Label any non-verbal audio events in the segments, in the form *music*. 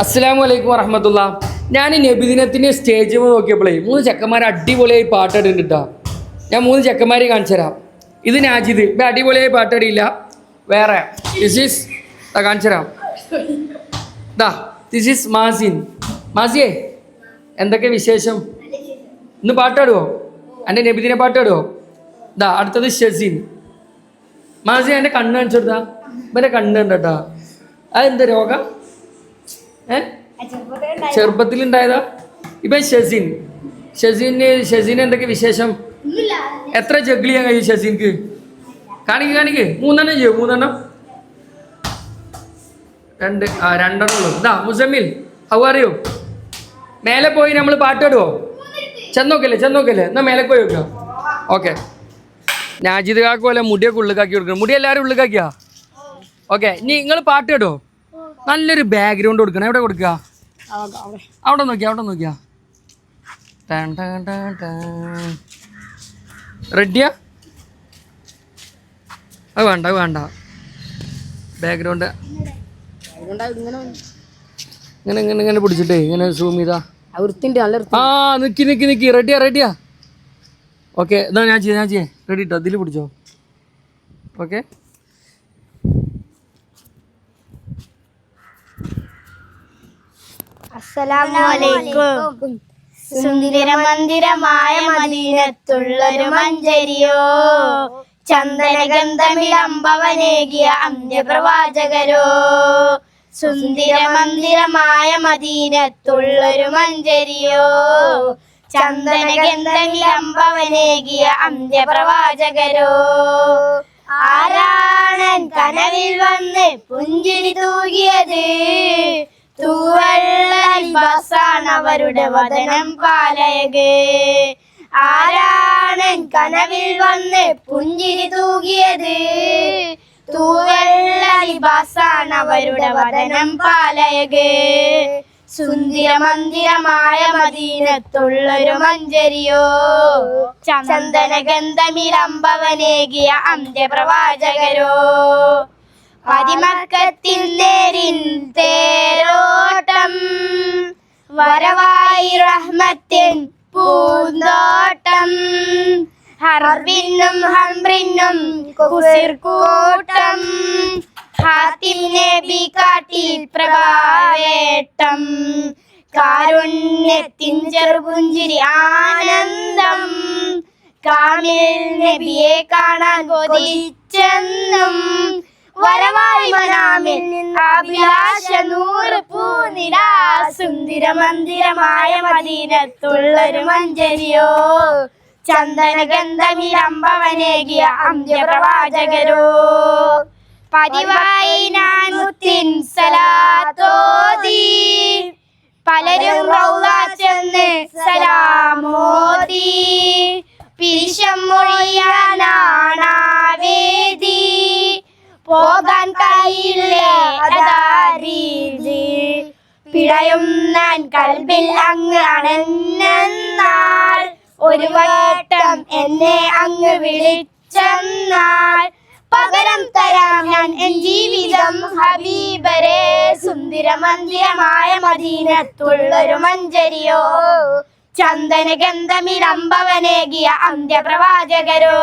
അസ്സലാമു വലൈക്കും വറഹമത്തുള്ള. ഞാൻ ഈ നബിദിനത്തിന് സ്റ്റേജ് നോക്കിയപ്പോഴേ മൂന്ന് ചെക്കന്മാർ അടിപൊളിയായി പാട്ടിടുന്നുണ്ട് ഞാൻ മൂന്ന് ചെക്കന്മാരെ കാണിച്ചു തരാം. ഇത് നാജിദ്. ഇപ്പം അടിപൊളിയായി പാട്ടടിയില്ല. വേറെ. ദിസ് ഈസ് കാണിച്ചു തരാം. ദാ ദിസ് ഈസ് മാസിൻ. മാസിയേ എന്തൊക്കെ വിശേഷം? ഇന്ന് പാട്ടാടുവോ? എന്റെ നബിദിനെ പാട്ടാടുവോ? ദാ അടുത്തത് ഷസീൻ. മാസി എന്റെ കണ്ണ് കാണിച്ചു കൊടുത്താ. ഇവന്റെ കണ്ണ് കണ്ടട്ടാ അതെന്താ രോഗം? ചെറുപ്പത്തിലുണ്ടായതാ? ഇപ്പൊ ഷസീൻ. ഷസീന് ഷസീന് എന്തൊക്കെ വിശേഷം? എത്ര ജഗ്ലി ചെയ്യാൻ കഴിയും ഷസീൻക്ക്? കാണിക്ക് കാണിക്ക്. മൂന്നെണ്ണം ചെയ്യോ മൂന്നെണ്ണം. രണ്ട് ആ രണ്ടെണ്ണം ഉള്ളു. ഇതാ മുസമ്മിൽ. ഹൗ അറിയോ? മേലെ പോയി നമ്മൾ പാട്ടിടുവോ ചെന്നോക്കല്ലേ ചെന്നോക്കല്ലേ. എന്നാ മേലെ പോയി നോക്കുക ഓക്കെ. നാജിദ് കാക്ക് പോലെ മുടിയൊക്കെ ഉള്ളിക്കാക്കി കൊടുക്കണം. മുടി എല്ലാവരും ഉള്ളിക്കാക്കിയാ ഓക്കെ. ഇനി നിങ്ങൾ പാട്ട് കേട്ടോ നല്ലൊരു ബാക്ക്ഗ്രൗണ്ട് കൊടുക്കണം. എവിടെ കൊടുക്കുക? അവിടെ നോക്കിയാ അവിടെ നോക്കിയാ. റെഡിയാ അത് വേണ്ട അത് വേണ്ട. ബാക്ക്ഗ്രൗണ്ട് ഇങ്ങനെ ഇങ്ങനെ ഇങ്ങനെ പിടിച്ചിട്ടേ ഇങ്ങനെ സൂം ചെയ്താ. ആ നിക്കി നിക്കി നിക്കി. റെഡിയാ റെഡിയാ ഓക്കെ എന്നാ ഞാൻ ചെയ്യാം ഞാൻ ചെയ്യാം. റെഡി ഇട്ടോ ഇതിൽ പിടിച്ചോ. ഓക്കെ അസ്സലാമലൈക്കും സുന്ദര മന്ദിരമായ മദീനത്തുള്ളൊരു മഞ്ചരിയോ. ചന്ദനഗന്ധമിലമ്പവനേകിയ അന്ത്യപ്രവാചകരോ. സുന്ദര മന്ദിരമായ മദീനത്തുള്ളൊരു മഞ്ചരിയോ. ചന്ദനഗന്ധമിലമ്പവനേകിയ അന്ത്യപ്രവാചകരോ. ആരാണൻ കനവിൽ വന്ന് പുഞ്ചിരി തൂകിയത്? ലിബാസാണ് അവരുടെ വചനം പാലയകേ ആരാണൻ കനവിൽ വന്ന് പുഞ്ചിരി തൂകിയത്? തൂവെള്ള ലിബാസാണ് അവരുടെ വദനം പാലയകേ സുന്ദര മന്ദിരമായ മദീനത്തുള്ളൊരു മഞ്ചരിയോ. ചന്ദന ഗന്ധമിരമ്പവനേകിയ അന്ത്യപ്രവാചകരോ. പതിമക്കത്തിൽ നേരിൻ തേരോട്ടം. വരവായി റഹ്മത്തിൻ പൂന്തോട്ടം. ഹർബിന്നും ഹംറിനും കുസിർക്കൂട്ടം ഹാത്തിം നബി കാട്ടി പ്രഭാവേട്ടം. കാരുണ്യത്തിൻ ചെറുപുഞ്ചിരി ആനന്ദം. കാമിൽ നബിയെ കാണാൻ കൊതിച്ചെന്നും. വരവായി മനാമിൽ അഭിലാഷ നൂറ് പൂനില സുന്ദര മന്ദിരമായ മദീനത്തുള്ളൊരു മഞ്ചരിയോ. ചന്ദനഗന്ധമിലമ്പവനേകിയ അന്ത്യപ്രവാചകരോ. പതിവായി ഞാൻ മുത്തിൻ സലാത്തോതി പലരും ചെന്ന് സലാമോതി പിരിശം മൊഴിയാനാണാവേദി പോകാൻ കഴിയില്ലേ അതാരീതി. പിഴയും ഞാൻ കൽബിൽ അങ്ങ് അണഞ്ഞെന്നാൽ ഒരു വട്ടം എന്നെ അങ്ങ് വിളിച്ചെന്നാൽ പകരം തരാം ഞാൻ എൻ ജീവിതം ഹബീബരെ സുന്ദര മന്ദിരമായ മദീനത്തുള്ളൊരു മഞ്ചരിയോ. ചന്ദന ഗന്ധമിരമ്പവനേകിയ അന്ത്യപ്രവാചകരോ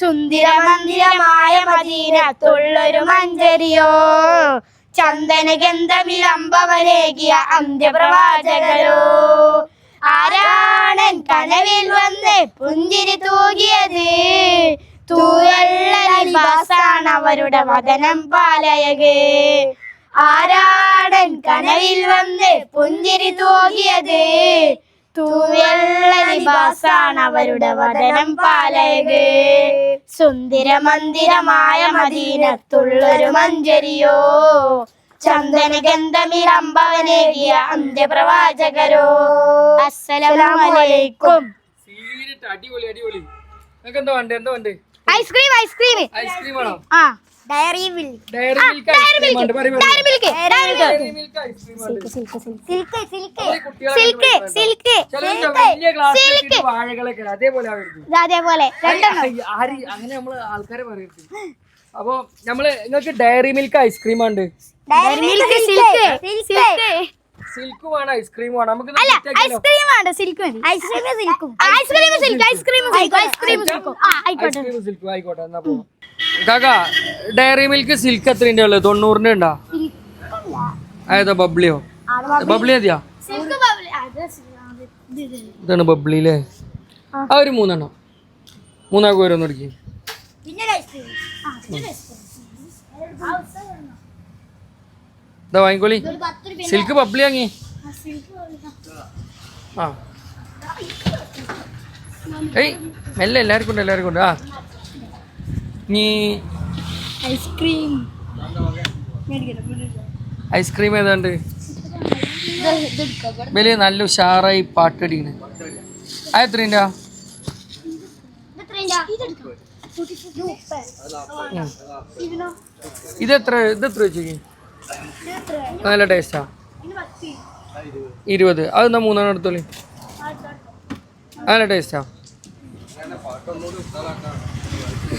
സുന്ദര മന്ദിരമായ മദീനത്തുള്ളൊരു മഞ്ചരിയോ. ചന്ദന ഗന്ധമിലമ്പവനേകിയ അന്ത്യപ്രവാചകരോ. ആരാണൻ കനവിൽ വന്ന് പുഞ്ചിരി തൂകിയത്? തൂയല്ലാസാണ് അവരുടെ വദനം പാലയക് ആരാടൻ കനവിൽ വന്ന് പുഞ്ചിരി തൂകിയത്? തൂവെള്ള ലിബാസാണ് അവരുടെ വതനം പാലയക് സുന്ദര മന്ദിരമായ മദീനത്തുള്ളൊരു മഞ്ചരിയോ. ചന്ദന ഗന്ധമിരമ്പവനേകിയ അന്ത്യപ്രവാചകരോ. അസ്സലാമലൈക്കും. അടിപൊളി അടിപൊളി. നിങ്ങൾക്ക് എന്താ വേണ്ടേ? എന്താ വേണ്ടേ? Ice cream ice cream. ഐസ്ക്രീം ആണോ ആ. Dairy Milk Dairy Milk ice cream ഉണ്ട്. പറയൂ Dairy Milk Dairy Milk Dairy Milk ice cream ഉണ്ട് Silk Silk Silk Silk Silk Silk വലിയ ഗ്ലാസ് വാഴകളൊക്കെ അതേപോലെ ആവരുത് അതേപോലെ. രണ്ടെണ്ണം. ആര് അങ്ങനെ നമ്മൾ ആൾക്കാരെ പറയരുത്. അപ്പൊ നമ്മൾ നിങ്ങൾക്ക് ഡയറി മിൽക്ക് ഐസ്ക്രീം ഉണ്ട് Dairy Milk Silk Silk Silk വേണം ഐസ്ക്രീം വേണം നമുക്ക് അല്ല? ഐസ്ക്രീം വേണ്ട സിൽക്ക് മതി ice cream സിൽക്കും ice cream Silk ice cream സിൽക്കും ice cream സിൽക്കും ആ ആയിക്കോട്ടെ. ഐസ്ക്രീം സിൽക്ക് ആയിക്കോട്ടെ. എന്നാ പോവാം. കാക്ക ഡയറി മിൽക്ക് സിൽക്ക് എത്രന്റെ ഉള്ളത് തൊണ്ണൂറിന്റെ ഉണ്ടോ? ഏതാ ബബ്ലിയോ? ബബ്ലി. മതിയാ? ഇതാണ് ബബ്ലി അല്ലേ? ആ. ഒരു മൂന്നെണ്ണം. മൂന്നാൾക്ക് ഓരോന്ന് ഐസ്ക്രീം ഇതാ വാങ്ങിക്കോളി. സിൽക്ക് ബബ്ലി വാങ്ങി. ആ. ഏയ് മെല്ലെ എല്ലാവർക്കും ഉണ്ട് എല്ലാവർക്കും ഉണ്ട്. ആ. ഐസ്ക്രീം ഐസ്ക്രീം ഏതാണ്ട്? വലിയ നല്ല ഉഷാറായി പാട്ടടിക്കണ്. ആ എത്രയുണ്ടാ? ഇതെത്ര ഇതെത്ര വെച്ചേക്ക് നല്ല ടേസ്റ്റാ ഇരുപത്. അതെന്നാ മൂന്നെണ്ണം എടുത്തോളി? നല്ല ടേസ്റ്റാ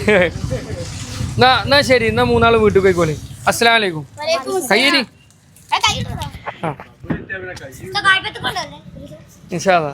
*laughs* എന്നാ എന്നാ ശരി എന്നാ മൂന്നാൾ വീട്ടിൽ പോയിക്കോളി. അസ്സലാം വലൈക്കും കയ്യേരി ആ ഇൻഷാ അല്ലാ.